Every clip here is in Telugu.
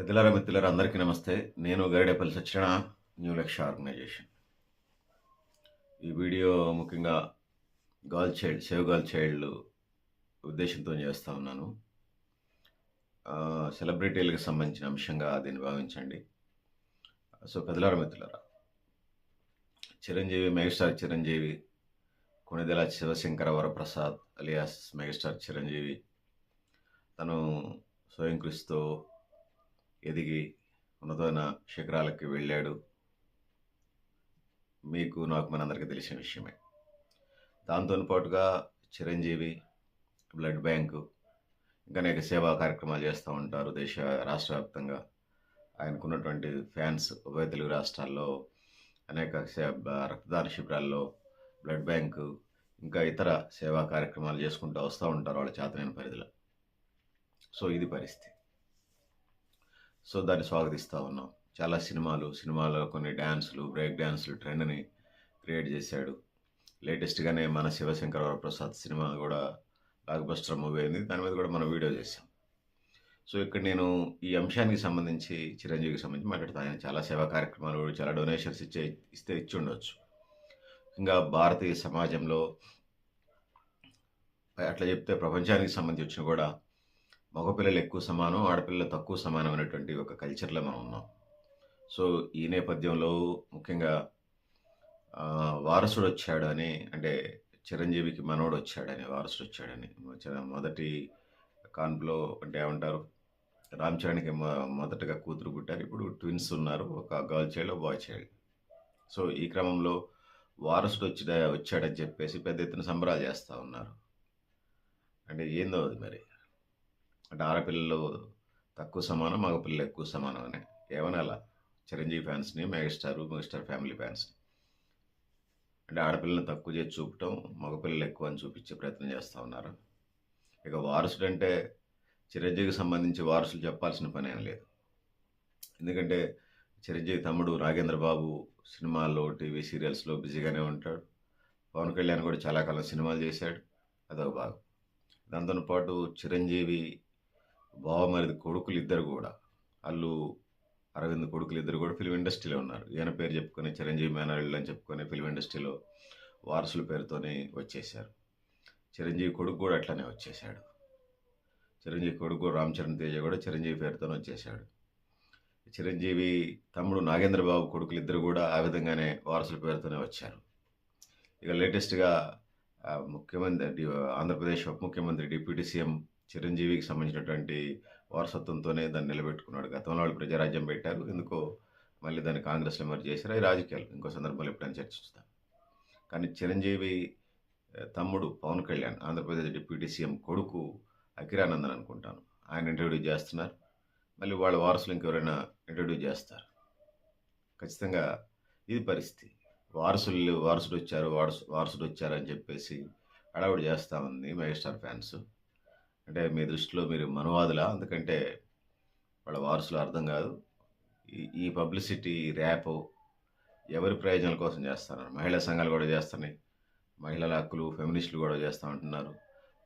పెద్దలారా మిత్రులారా అందరికీ నమస్తే. నేను గరిడేపల్లి సత్యన న్యూ లక్ష్య ఆర్గనైజేషన్ ఈ వీడియో ముఖ్యంగా girl child save girl child ఉద్దేశంతో చేస్తూ ఉన్నాను. సెలబ్రిటీలకు సంబంధించిన అంశంగా దీన్ని భావించండి. సో పెద్దలారా మిత్రులారా Chiranjeevi megastar Chiranjeevi Konidela Sivasankara Varaprasad alias megastar Chiranjeevi తను స్వయం కృషితో ఎదిగి ఉన్నతమైన శిఖరాలకి వెళ్ళాడు. మీకు నాకు మనందరికీ తెలిసిన విషయమే. దాంతో పాటుగా చిరంజీవి బ్లడ్ బ్యాంకు ఇంకా అనేక సేవా కార్యక్రమాలు చేస్తూ ఉంటారు దేశ రాష్ట్ర వ్యాప్తంగా. ఆయనకున్నటువంటి ఫ్యాన్స్ ఉభయ తెలుగు రాష్ట్రాల్లో అనేక సే- రక్తదాన శిబిరాల్లో బ్లడ్ బ్యాంకు ఇంకా ఇతర సేవా కార్యక్రమాలు చేసుకుంటూ వస్తూ ఉంటారు వాళ్ళ చేతనైన పరిధిలో. సో ఇది పరిస్థితి. సో దాన్ని స్వాగతిస్తూ ఉన్నాం. చాలా సినిమాలు సినిమాలో కొన్ని డ్యాన్సులు బ్రేక్ డ్యాన్సులు ట్రెండ్ని క్రియేట్ చేశాడు. లేటెస్ట్గానే మన శివశంకర వరప్రసాద్ సినిమా కూడా బ్లాక్ బస్టర్ మూవీ అయింది. దాని మీద కూడా మనం వీడియో చేసాం సో ఇక్కడ నేను ఈ అంశానికి సంబంధించి చిరంజీవికి సంబంధించి మాట్లాడుతాను. ఆయన చాలా సేవా కార్యక్రమాలు చాలా డొనేషన్స్ ఇచ్చే ఇస్తే ఇచ్చి ఉండొచ్చు. ఇంకా భారతీయ సమాజంలో అట్లా చెప్తే ప్రపంచానికి సంబంధించి వచ్చిన కూడా మగపిల్లలు ఎక్కువ సమానం ఆడపిల్లలు తక్కువ సమానం అనేటువంటి ఒక కల్చర్లో మనం ఉన్నాం. సో ఈ నేపథ్యంలో ముఖ్యంగా వారసుడు వచ్చాడు అని అంటే చిరంజీవికి మనవడు వచ్చాడని వారసుడు వచ్చాడని మొదటి కాన్పులో అంటే ఏమంటారు రామ్ చరణ్కి మొదటగా కూతురు పుట్టారు. ఇప్పుడు ట్విన్స్ ఉన్నారు ఒక girl child boy child so ఈ క్రమంలో వారసుడు వచ్చి వచ్చాడని చెప్పేసి పెద్ద ఎత్తున సంబరాలు చేస్తూ ఉన్నారు. అంటే ఏందో అది మరి? అంటే ఆడపిల్లలు తక్కువ సమానం మగపిల్లలు ఎక్కువ సమానం అని. ఏమనాలా చిరంజీవి ఫ్యాన్స్ని మెగాస్టార్ మెగాస్టార్ ఫ్యామిలీ ఫ్యాన్స్ని అంటే ఆడపిల్లని తక్కువ చేసి చూపటం మగపిల్లలు ఎక్కువ అని చూపించే ప్రయత్నం చేస్తూ ఉన్నారు. ఇక వారసుడు అంటే చిరంజీవికి సంబంధించి వారసులు చెప్పాల్సిన పని ఏం లేదు. ఎందుకంటే చిరంజీవి తమ్ముడు రాగేంద్ర బాబు సినిమాల్లో టీవీ సీరియల్స్లో బిజీగానే ఉంటాడు. పవన్ కళ్యాణ్ కూడా చాలా కాలం సినిమాలు చేశాడు. అదొక భాగం. దాంతో పాటు చిరంజీవి బావమరిది కొడుకులు ఇద్దరు కూడా. అల్లు అరవింద్ కొడుకులు ఇద్దరు కూడా ఫిలిం ఇండస్ట్రీలో ఉన్నారు. ఈయన పేరు చెప్పుకొని చిరంజీవి మేనల్లు అని చెప్పుకొని ఫిలిం ఇండస్ట్రీలో వారసుల పేరుతోనే వచ్చేశారు. చిరంజీవి కొడుకు కూడా అట్లనే వచ్చేసాడు చిరంజీవి కొడుకు రామ్ చరణ్ తేజ కూడా చిరంజీవి పేరుతోనే వచ్చేశాడు. చిరంజీవి తమ్ముడు నాగేంద్రబాబు కొడుకులు ఇద్దరు కూడా ఆ విధంగానే వారసుల పేరుతోనే వచ్చారు. ఇక లేటెస్ట్గా ముఖ్యమంత్రి ఆంధ్రప్రదేశ్ ఉప ముఖ్యమంత్రి డిప్యూటీ సీఎం చిరంజీవికి సంబంధించినటువంటి వారసత్వంతోనే దాన్ని నిలబెట్టుకున్నాడు. గతంలో వాళ్ళు ప్రజారాజ్యం పెట్టారు. ఎందుకో మళ్ళీ దాన్ని కాంగ్రెస్లో మరి చేశారు. అవి రాజకీయాలు. ఇంకో సందర్భంలో ఎప్పుడైనా చర్చిస్తాం. కానీ చిరంజీవి తమ్ముడు పవన్ కళ్యాణ్ ఆంధ్రప్రదేశ్ డిప్యూటీ సీఎం కొడుకు అఖిరానందన్ అనుకుంటాను. ఆయన ఇంట్రడ్యూస్ చేస్తున్నారు. మళ్ళీ వాళ్ళ వారసులు ఇంకెవరైనా ఇంట్రడ్యూస్ చేస్తారు. ఖచ్చితంగా ఇది పరిస్థితి. వారసులు వారసుడు వచ్చారు వారసు వారసుడు వచ్చారు అని చెప్పేసి అడవుడు చేస్తూ ఉంది మెగాస్టార్ ఫ్యాన్స్. అంటే మీ దృష్టిలో మీరు మనువాదులా? ఎందుకంటే వాళ్ళ వారసులు అర్థం కాదు. ఈ ఈ పబ్లిసిటీ ర్యాప్ ఎవరి ప్రయోజనాల కోసం చేస్తున్నారు? మహిళా సంఘాలు కూడా చేస్తున్నాయి. మహిళల హక్కులు ఫెమినిస్టులు కూడా చేస్తూ ఉంటున్నారు.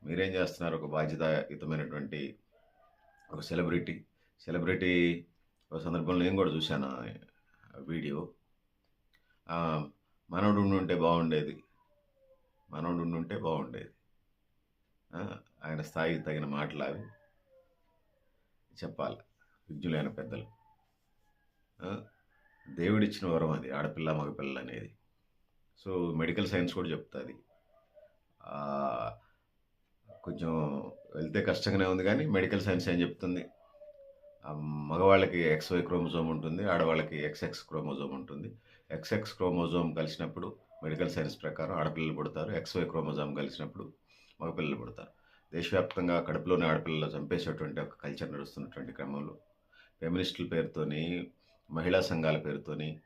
మీరేం చేస్తున్నారు? ఒక బాధ్యతాయుతమైనటువంటి ఒక సెలబ్రిటీ. సెలబ్రిటీ ఒక సందర్భంలో నేను కూడా చూశాను వీడియో. ఆ, మనోడు ఉంటే బాగుండేది. మనోడు ఉండి ఉంటే బాగుండేది ఆయన స్థాయికి తగిన మాటలు అవి చెప్పాలి. విజ్ఞులైన పెద్దలు. దేవుడిచ్చిన వరం అది ఆడపిల్ల మగపిల్ల అనేది. సో మెడికల్ సైన్స్ కూడా చెప్తుంది. కొంచెం వెళ్తే కష్టంగానే ఉంది కానీ మెడికల్ సైన్స్ ఏం చెప్తుంది? మగవాళ్ళకి ఎక్స్వై క్రోమోజోమ్ ఉంటుంది ఆడవాళ్ళకి ఎక్స్ఎక్స్ క్రోమోజోమ్ ఉంటుంది. ఎక్స్ఎక్స్ క్రోమోజోమ్ కలిసినప్పుడు మెడికల్ సైన్స్ ప్రకారం ఆడపిల్లలు పుడతారు ఎక్స్వై క్రోమోజోమ్ కలిసినప్పుడు మగపిల్లలు పుడతారు. దేశవ్యాప్తంగా కడుపులోని ఆడపిల్లలు చంపేసేటువంటి ఒక కల్చర్ నడుస్తున్నటువంటి క్రమంలో ఫెమినిస్టుల పేరుతోని మహిళా సంఘాల పేరుతోని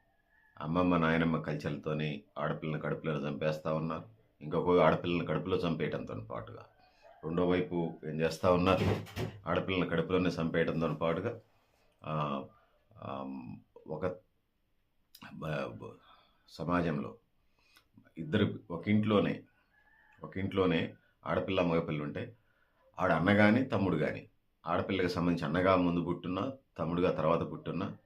అమ్మమ్మ నాయనమ్మ కల్చర్లతోని ఆడపిల్లని కడుపులో చంపేస్తూ ఉన్నారు. ఇంకొక ఆడపిల్లని కడుపులో చంపేయడంతో పాటుగా రెండో వైపు ఏం చేస్తూ ఉన్నారు? ఆడపిల్లని కడుపులోనే చంపేయడంతో పాటుగా ఒక సమాజంలో ఇద్దరు ఒక ఇంట్లోనే ఒక ఇంట్లోనే ఆడపిల్ల మగపిల్ల ఉంటే ఆడ అన్న కానీ తమ్ముడు కానీ ఆడపిల్లకి సంబంధించి అన్నగా ముందు పుట్టున్నా తమ్ముడుగా తర్వాత పుట్టున్నా.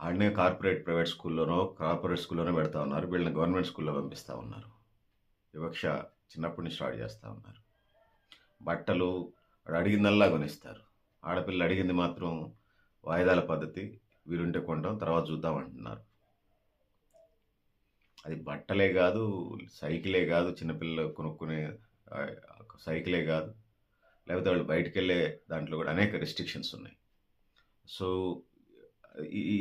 ఆడనే కార్పొరేట్ ప్రైవేట్ స్కూల్లోనో కార్పొరేట్ స్కూల్లోనో పెడతా ఉన్నారు. వీళ్ళని గవర్నమెంట్ స్కూల్లో పంపిస్తూ ఉన్నారు. వివక్ష చిన్నప్పటి నుంచి స్టార్ట్ చేస్తూ ఉన్నారు. బట్టలు అడిగిందల్లా కొనిస్తారు. ఆడపిల్ల అడిగింది మాత్రం వాయిదాల పద్ధతి వీరుంటే కొంటాం తర్వాత చూద్దాం అంటున్నారు. అది బట్టలే కాదు సైకిలే కాదు చిన్నపిల్లలు కొనుక్కునే సైకిలే కాదు. లేకపోతే వాళ్ళు బయటికి వెళ్ళే దాంట్లో కూడా అనేక రెస్ట్రిక్షన్స్ ఉన్నాయి. సో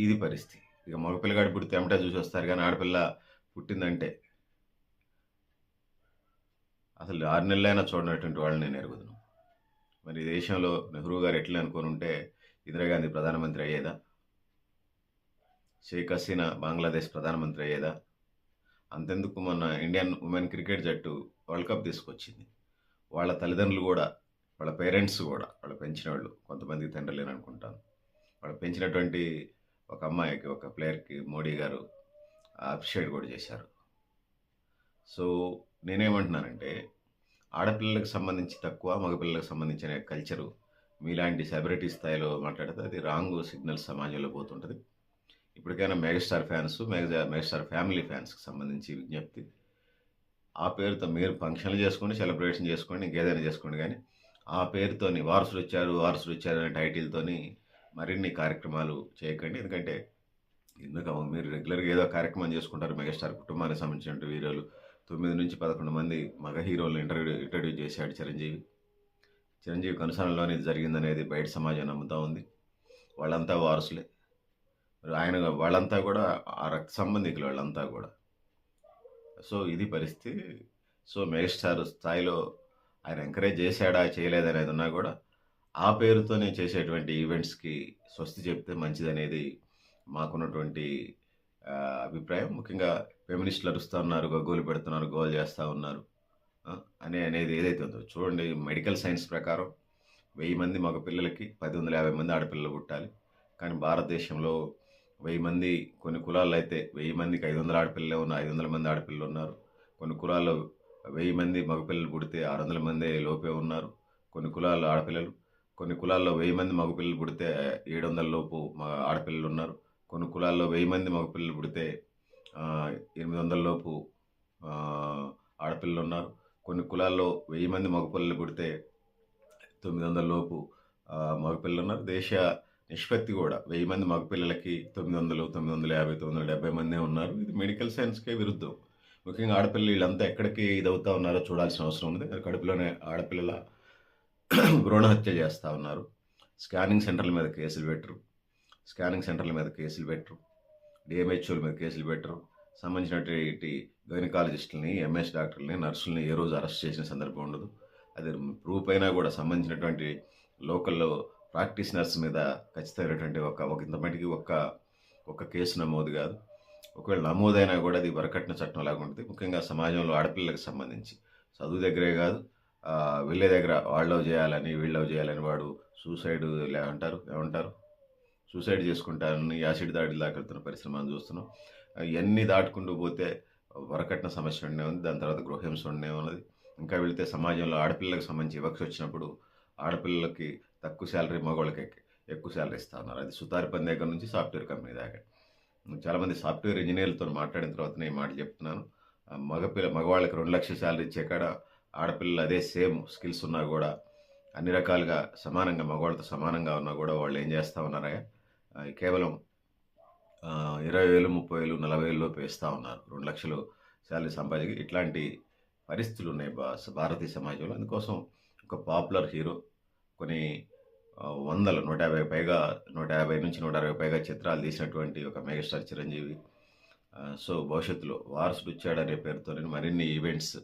ఇది పరిస్థితి. ఇక మగపిల్లగాడు పుడితే ఎమటా చూసి వస్తారు కానీ ఆడపిల్ల పుట్టిందంటే అసలు ఆరు నెలలైనా చూడనటువంటి వాళ్ళని నేను ఎరుగుదును. మరి ఈ దేశంలో నెహ్రూ గారు ఎట్లా అనుకొని ఉంటే ఇందిరాగాంధీ ప్రధానమంత్రి అయ్యేదా? షేక్ హసీనా బంగ్లాదేశ్ ప్రధానమంత్రి అయ్యేదా? అంతెందుకు మొన్న ఇండియన్ ఉమెన్ క్రికెట్ జట్టు వరల్డ్ కప్ తీసుకొచ్చింది. వాళ్ళ తల్లిదండ్రులు కూడా వాళ్ళ పేరెంట్స్ కూడా వాళ్ళు పెంచిన వాళ్ళు కొంతమంది తండ్రులు అనుకుంటాను. వాళ్ళు పెంచినటువంటి ఒక అమ్మాయికి ఒక ప్లేయర్కి మోడీ గారు అప్రిషియేట్ కూడా చేశారు. సో నేనేమంటున్నానంటే ఆడపిల్లలకు సంబంధించి తక్కువ మగపిల్లలకు సంబంధించిన కల్చరు మీలాంటి సెలబ్రిటీ స్థాయిలో మాట్లాడితే అది రాంగ్ సిగ్నల్ సమాజంలో పోతుంటుంది. ఇప్పటికైనా megastar fans mega megastar family ఫ్యాన్స్కి సంబంధించి విజ్ఞప్తి ఆ పేరుతో మీరు ఫంక్షన్లు చేసుకోండి సెలబ్రేషన్ చేసుకోండి ఇంకేదైనా చేసుకోండి కానీ ఆ పేరుతోని వారసులు వచ్చారు వారసులు వచ్చారు అనే టైటిల్తోని మరిన్ని కార్యక్రమాలు చేయకండి. ఎందుకంటే ఎందుకు మీరు రెగ్యులర్గా ఏదో కార్యక్రమం చేసుకుంటారు మెగాస్టార్ కుటుంబానికి సంబంధించిన హీరోలు తొమ్మిది నుంచి పదకొండు మంది మగ హీరోలను ఇంటర్వ్యూ ఇంటర్వ్యూ చేశాడు చిరంజీవి. చిరంజీవి కనుసరణలోనే ఇది జరిగిందనేది బయట సమాజం నమ్ముతూ ఉంది. వాళ్ళంతా వారసులే. ఆయన వాళ్ళంతా కూడా ఆ రక్త సంబంధికులు వాళ్ళంతా కూడా సో ఇది పరిస్థితి. సో మెగాస్టార్ స్థాయిలో ఆయన ఎంకరేజ్ చేశాడా చేయలేదనేది ఉన్నా కూడా ఆ పేరుతోనే చేసేటువంటి ఈవెంట్స్కి స్వస్తి చెప్తే మంచిదనేది మాకున్నటువంటి అభిప్రాయం. ముఖ్యంగా ఫెమినిస్టులు అరుస్తూ ఉన్నారు గగ్గోలు పెడుతున్నారు గోల్ చేస్తూ ఉన్నారు అనే అనేది ఏదైతే ఉందో. చూడండి మెడికల్ సైన్స్ ప్రకారం వెయ్యి మంది మగపిల్లలకి పది వందల యాభై మంది ఆడపిల్లలు పుట్టాలి. కానీ భారతదేశంలో వెయ్యి మంది కొన్ని కులాల్లో అయితే వెయ్యి మందికి ఐదు వందల ఆడపిల్లలే ఉన్న ఐదు వందల మంది ఆడపిల్లలు ఉన్నారు. కొన్ని కులాల్లో వెయ్యి మంది మగపిల్లలు పుడితే ఆరు వందల మంది లోపే ఉన్నారు కొన్ని కులాల్లో ఆడపిల్లలు. కొన్ని కులాల్లో వెయ్యి మంది మగపిల్లలు పుడితే ఏడు వందల లోపు ఆడపిల్లలు ఉన్నారు. కొన్ని కులాల్లో వెయ్యి మంది మగపిల్లలు పుడితే ఎనిమిది వందల లోపు ఆడపిల్లలు ఉన్నారు. కొన్ని కులాల్లో వెయ్యి మంది మగపిల్లలు పుడితే తొమ్మిది వందల లోపు మగపిల్లలు ఉన్నారు. దేశ నిష్పత్తి కూడా. వెయ్యి మంది మగపిల్లలకి తొమ్మిది వందలు తొమ్మిది వందల యాభై తొమ్మిది వందల డెబ్బై మందే ఉన్నారు. ఇది మెడికల్ సైన్స్కే విరుద్ధం. ముఖ్యంగా ఆడపిల్లలు వీళ్ళంతా ఎక్కడికి ఇదవుతా ఉన్నారో చూడాల్సిన అవసరం ఉంది. కడుపులోనే ఆడపిల్లల భ్రూణ హత్య చేస్తూ ఉన్నారు. స్కానింగ్ సెంటర్ల మీద కేసులు పెట్టరు. స్కానింగ్ సెంటర్ల మీద కేసులు పెట్టరు. డిఎంహెచ్ఓల మీద కేసులు పెట్టరు. సంబంధించినటువంటి గైనకాలజిస్టులని ఎంఎస్ డాక్టర్లని నర్సుల్ని ఏ రోజు అరెస్ట్ చేసిన సందర్భం ఉండదు. అది ప్రూఫ్ అయినా కూడా సంబంధించినటువంటి లోకల్లో ప్రాక్టీస్ నర్స్ మీద ఖచ్చితమైనటువంటి ఒక ఒక ఇంతమటికి ఒక్క ఒక్క కేసు నమోదు కాదు. ఒకవేళ నమోదైనా కూడా అది వరకట్న చట్టం లాగా ఉంటుంది. ముఖ్యంగా సమాజంలో ఆడపిల్లలకు సంబంధించి. చదువు దగ్గరే కాదు వెళ్ళే దగ్గర వాళ్ళు చేయాలని వీళ్ళు చేయాలని వాడు సూసైడ్ అంటారు ఏమంటారు? సూసైడ్ చేసుకుంటారని యాసిడ్ దాడి దాకెళ్తున్న పరిశ్రమ మనం చూస్తున్నాం. ఇవన్నీ దాటుకుంటూ పోతే వరకట్న సమస్య ఉండే ఉంది. దాని తర్వాత గృహహింస ఉండే ఉన్నది. ఇంకా వెళితే సమాజంలో ఆడపిల్లలకు సంబంధించి వివక్ష వచ్చినప్పుడు ఆడపిల్లలకి తక్కువ శాలరీ మగవాళ్ళకి ఎక్కువ శాలరీ ఇస్తా ఉన్నారు. అది సుతారిపని దగ్గర నుంచి సాఫ్ట్వేర్ కంపెనీ దాకా. చాలామంది సాఫ్ట్వేర్ ఇంజనీర్లతో మాట్లాడిన తర్వాత నేను ఈ మాట చెప్తున్నాను. మగపిల్ల మగవాళ్ళకి రెండు లక్షల శాలరీ ఇచ్చే కాడ ఆడపిల్లలు అదే సేమ్ స్కిల్స్ ఉన్నా కూడా అన్ని రకాలుగా సమానంగా మగవాళ్ళతో సమానంగా ఉన్నా కూడా వాళ్ళు ఏం చేస్తూ ఉన్నారా కేవలం ఇరవై వేలు ముప్పై వేలు నలభై వేలు లోపు ఇస్తూ ఉన్నారు. రెండు లక్షలు శాలరీ సంపాదించి ఇట్లాంటి పరిస్థితులు ఉన్నాయి భా భారతీయ సమాజంలో. అందుకోసం ఒక పాపులర్ హీరో కొన్ని వందల నూట యాభై పైగా నూట యాభై నుంచి నూట అరవై పైగా చిత్రాలు తీసినటువంటి ఒక మెగాస్టార్ చిరంజీవి. సో భవిష్యత్తులో వారసుడు వచ్చాడనే పేరుతో మరిన్ని ఈవెంట్స్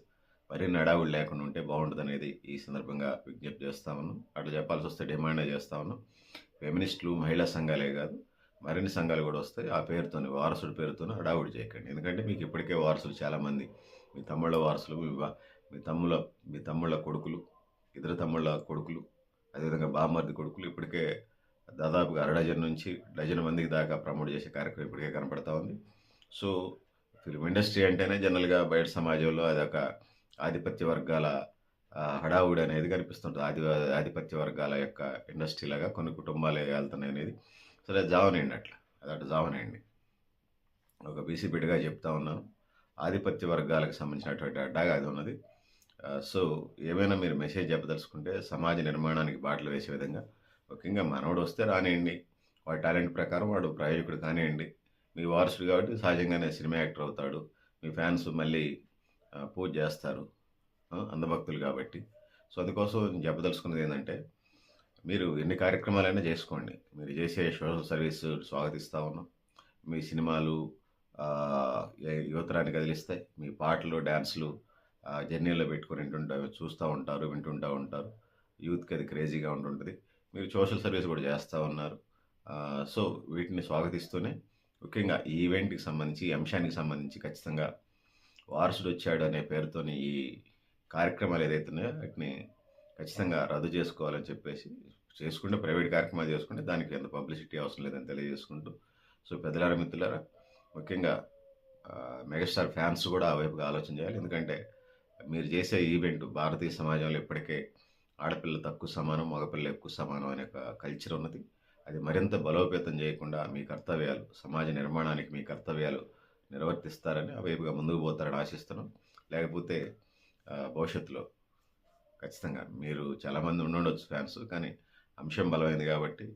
మరిన్ని అడావులు లేకుండా ఉంటే బాగుంటుంది అనేది ఈ సందర్భంగా విజ్ఞప్తి చేస్తామను అట్లా చెప్పాల్సి వస్తే డిమాండ్ చేస్తామను ఫెమినిస్టులు మహిళా సంఘాలే కాదు మరిన్ని సంఘాలు కూడా వస్తాయి. ఆ పేరుతోనే వారసుడి పేరుతో హడావుడి చేయకండి. ఎందుకంటే మీకు ఇప్పటికే వారసులు చాలామంది మీ తమ్ముళ్ళ వారసులు మీ మీ తమ్ముళ్ళ మీ తమ్ముళ్ళ కొడుకులు ఇద్దరు తమ్ముళ్ళ కొడుకులు అదేవిధంగా బామ్మర్ది కొడుకులు ఇప్పటికే దాదాపుగా అర డజన్ నుంచి డజన్ మందికి దాకా ప్రమోట్ చేసే కార్యక్రమం ఇప్పటికే కనపడతా ఉంది సో ఫిల్మ్ ఇండస్ట్రీ అంటేనే జనరల్గా బయట సమాజంలో అదొక ఆధిపత్య వర్గాల హడావుడి అనేది కనిపిస్తుంటుంది ఆది ఆధిపత్య వర్గాల యొక్క ఇండస్ట్రీ లాగా కొన్ని కుటుంబాలు వెళ్తున్నాయి అనేది సరే జావనేయండి అట్లా. అది అటు జావనేయండి. ఒక బీసీ బిడ్డగా చెప్తా ఉన్నాను. ఆధిపత్య వర్గాలకు సంబంధించినటువంటి అడ్డాగా అది ఉన్నది. సో ఏమైనా మీరు మెసేజ్ చెప్పదలుచుకుంటే సమాజ నిర్మాణానికి బాటలు వేసే విధంగా ముఖ్యంగా మనవడొస్తే రానివ్వండి వాడి టాలెంట్ ప్రకారం వాడు ప్రయోజకుడు కానివ్వండి మీ వారసుడు కాబట్టి సహజంగానే సినిమా యాక్టర్ అవుతాడు. మీ ఫ్యాన్స్ మళ్ళీ పూజ చేస్తారు. అందభక్తులు కాబట్టి. సో అందుకోసం చెప్పదలుచుకున్నది ఏంటంటే మీరు ఎన్ని కార్యక్రమాలైనా చేసుకోండి. మీరు చేసే సోషల్ సర్వీస్ స్వాగతిస్తూ ఉన్నాం. మీ సినిమాలు యువతరాన్ని కదిలిస్తాయి. మీ పాటలు, డ్యాన్సులు జర్నీలో పెట్టుకొని వింటుంటారు చూస్తూ ఉంటారు, వింటుంటూ ఉంటారు. యూత్‌కి అది క్రేజీగా ఉంటుంటుంది మీరు సోషల్ సర్వీస్ కూడా చేస్తూ ఉన్నారు. సో వీటిని స్వాగతిస్తూనే ముఖ్యంగా ఈ ఈవెంట్‌కి సంబంధించి, ఈ అంశానికి సంబంధించి ఖచ్చితంగా వారసుడు వచ్చాడు అనే పేరుతోని ఈ కార్యక్రమాలు ఏదైతే ఉన్నాయో వాటిని ఖచ్చితంగా రద్దు చేసుకోవాలని చెప్పేసి చేసుకుంటే ప్రైవేట్ కార్యక్రమాలు చేసుకుంటే దానికి ఎంత పబ్లిసిటీ అవసరం లేదని తెలియజేసుకుంటూ సో పెద్దలారా మిత్రులారా ముఖ్యంగా మెగాస్టార్ ఫ్యాన్స్ కూడా ఆ వైపుగా ఆలోచన చేయాలి. ఎందుకంటే మీరు చేసే ఈవెంట్ భారతీయ సమాజంలో ఇప్పటికే ఆడపిల్ల తక్కువ సమానం, మగపిల్ల ఎక్కువ సమానం అనే ఒక కల్చర్ ఉన్నది. అది మరింత బలోపేతం చేయకుండా మీ కర్తవ్యాలు సమాజ నిర్మాణానికి మీ కర్తవ్యాలు నిర్వర్తిస్తారని అవేపుగా ముందుకు పోతారని ఆశిస్తున్నాం. లేకపోతే భవిష్యత్తులో ఖచ్చితంగా మీరు చాలామంది ఉండవచ్చు ఫ్యాన్స్. కానీ అంశం బలమైంది కాబట్టి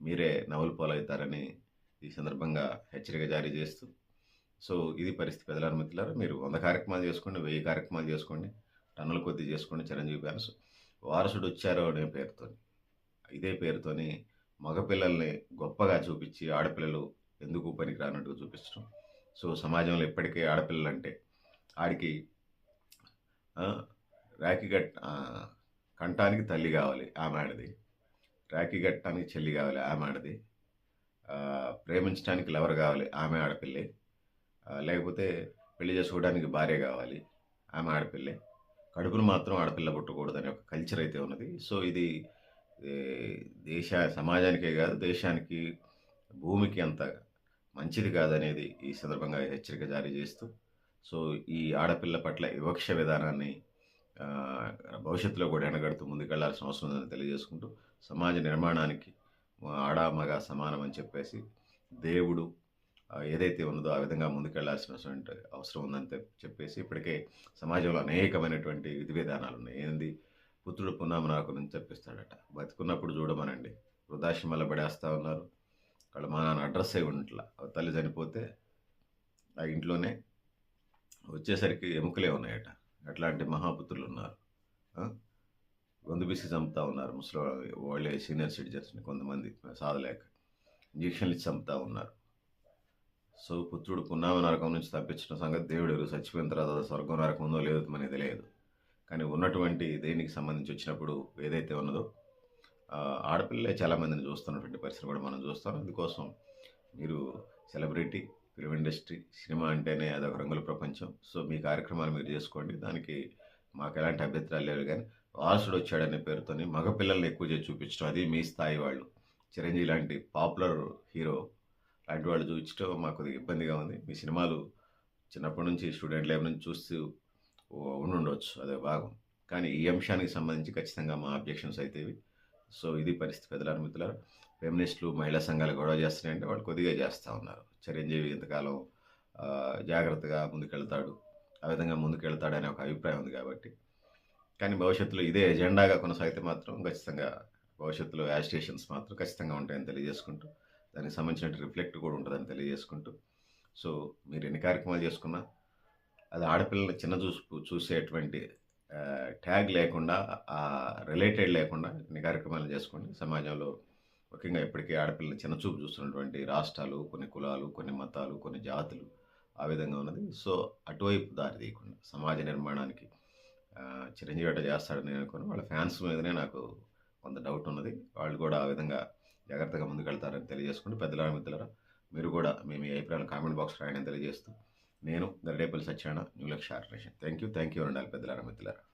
మీరే నవ్వుల పాలవుతారని ఈ సందర్భంగా హెచ్చరిక జారీ చేస్తూ సో ఇది పరిస్థితి పెద్దలారా మిత్రులారు మీరు వంద కార్యక్రమాలు చేసుకోండి, వెయ్యి కార్యక్రమాలు చేసుకోండి. టన్నుల కొద్దీ చేసుకోండి చిరంజీవి ఫ్యాన్స్. వారసుడొచ్చారు అనే పేరుతో ఇదే పేరుతోని మగపిల్లల్ని గొప్పగా చూపించి ఆడపిల్లలు ఎందుకు పనికి రానట్టు చూపించడం. సో సమాజంలో ఇప్పటికే ఆడపిల్లలంటే ఆడికి రాఖీ కట్ కంఠానికి కంటానికి తల్లి కావాలి ఆమె ఆడది. రాఖీ కట్టడానికి చెల్లి కావాలి ఆమె ఆడది. ప్రేమించడానికి లవర్ కావాలి ఆమె ఆడపిల్లే. లేకపోతే పెళ్ళి చేసుకోవడానికి భార్య కావాలి ఆమె ఆడపిల్లే. కడుపును మాత్రం ఆడపిల్ల పుట్టకూడదనే ఒక కల్చర్ అయితే ఉన్నది. సో ఇది దేశ సమాజానికే కాదు దేశానికి, భూమికి అంత మంచిది కాదనేది ఈ సందర్భంగా హెచ్చరిక జారీ చేస్తూ సో ఈ ఆడపిల్ల పట్ల వివక్ష విధానాన్ని భవిష్యత్తులో కూడా ఎండగడుతూ ముందుకెళ్ళాల్సిన అవసరం ఉందని తెలియజేసుకుంటూ సమాజ నిర్మాణానికి ఆడ, మగ సమానం అని చెప్పేసి దేవుడు ఏదైతే ఉన్నదో ఆ విధంగా ముందుకెళ్ళాల్సినటువంటి అవసరం ఉందని చెప్పేసి ఇప్పటికే సమాజంలో అనేకమైనటువంటి విధి విధానాలు ఉన్నాయి. ఏంది పుత్రుడు పున్నామ రాకునని చెప్పిస్తాడట. బతుకున్నప్పుడు చూడమనండి. వృద్ధాశ్రమాల పడేస్తా ఉన్నారు. వాళ్ళ మా నాన్న అడ్రస్సే ఉండట్ల. తల్లి చనిపోతే ఆ ఇంట్లోనే వచ్చేసరికి ఎముకలే ఉన్నాయట. అట్లాంటి మహాపుత్రులు ఉన్నారు. గొంతు బిసి చంపుతా ఉన్నారు. ముసలి వాళ్ళే సీనియర్ సిటిజన్స్‌ని కొంతమంది సాధలేక. ఇంజక్షన్లు ఇచ్చి చంపుతా ఉన్నారు. సో పుత్రుడు పున్నామ నరకం నుంచి తప్పించిన సంగతి దేవుడు చచ్చిపోయిన తర్వాత స్వర్గం నరకం ఉందో లేదో మనకి తెలియదు. కానీ ఉన్నటువంటి దేనికి సంబంధించి వచ్చినప్పుడు ఏదైతే ఉన్నదో ఆడపిల్లలే చాలామందిని చూస్తున్నటువంటి పరిస్థితి కూడా మనం చూస్తాం. అందుకోసం మీరు సెలబ్రిటీ, ఫిల్మ్ ఇండస్ట్రీ, సినిమా అంటేనే అదొక రంగుల ప్రపంచం. సో మీ కార్యక్రమాలు మీరు చేసుకోండి. దానికి మాకు ఎలాంటి అభ్యంతరాలు లేవు కానీ వారసుడు వచ్చాడనే పేరుతోని మగపిల్లల్ని ఎక్కువ చేసి చూపించడం అది మీ స్థాయి వాళ్ళు. చిరంజీవి లాంటి పాపులర్ హీరో లాంటి వాళ్ళు చూపించడం మాకు కొద్దిగా ఇబ్బందిగా ఉంది. మీ సినిమాలు చిన్నప్పటి నుంచి స్టూడెంట్ లైఫ్ నుంచి చూస్తూ ఉండుండొచ్చు. అదే భాగం. కానీ ఈ అంశానికి సంబంధించి ఖచ్చితంగా మా అబ్జెక్షన్స్ అయితేవి సో ఇది పరిస్థితి పెద్దలారా మిత్రులారా. ఫెమినిస్టులు, మహిళా సంఘాలు గొడవ చేస్తున్నాయంటే వాళ్ళు కొద్దిగా చేస్తూ ఉన్నారు. చిరంజీవి ఇంతకాలం జాగ్రత్తగా ముందుకెళ్తాడు. ఆ విధంగా ముందుకెళ్తాడనే ఒక అభిప్రాయం ఉంది కాబట్టి. కానీ భవిష్యత్తులో ఇదే ఎజెండాగా కొనసాగితే మాత్రం ఖచ్చితంగా భవిష్యత్తులో యాజిటేషన్స్ మాత్రం ఖచ్చితంగా ఉంటాయని తెలియజేసుకుంటూ దానికి సంబంధించిన రిఫ్లెక్ట్ కూడా ఉంటుందని తెలియజేసుకుంటూ సో మీరు ఎన్ని కార్యక్రమాలు చేసుకున్నా అది ఆడపిల్లల్ని చిన్న చూసు చూసేటువంటి ట్యాగ్ లేకుండా రిలేటెడ్ లేకుండా ఇన్ని కార్యక్రమాలు చేసుకోండి. సమాజంలో ముఖ్యంగా ఇప్పటికీ ఆడపిల్లని చిన్న చూపు చూస్తున్నటువంటి రాష్ట్రాలు, కొన్ని కులాలు, కొన్ని మతాలు, కొన్ని జాతులు ఆ విధంగా ఉన్నది. సో అటువైపు దారి తీయకుండా సమాజ నిర్మాణానికి చిరంజీవి అట చేస్తాడని నేను వాళ్ళ ఫ్యాన్స్ మీదనే నాకు కొంత డౌట్ ఉన్నది. వాళ్ళు కూడా ఆ విధంగా జాగ్రత్తగా ముందుకెళ్తారని తెలియజేసుకుంటూ పెద్దలారా మిత్రులరా మీరు కూడా మీ మీ అభిప్రాయాలు కామెంట్ బాక్స్ రాయండి తెలియజేస్తూ నేను Garidepalli Satyanarayana new Lakshya thank you. Thank you ఉండాలి పెద్దలారా మిత్రులారా.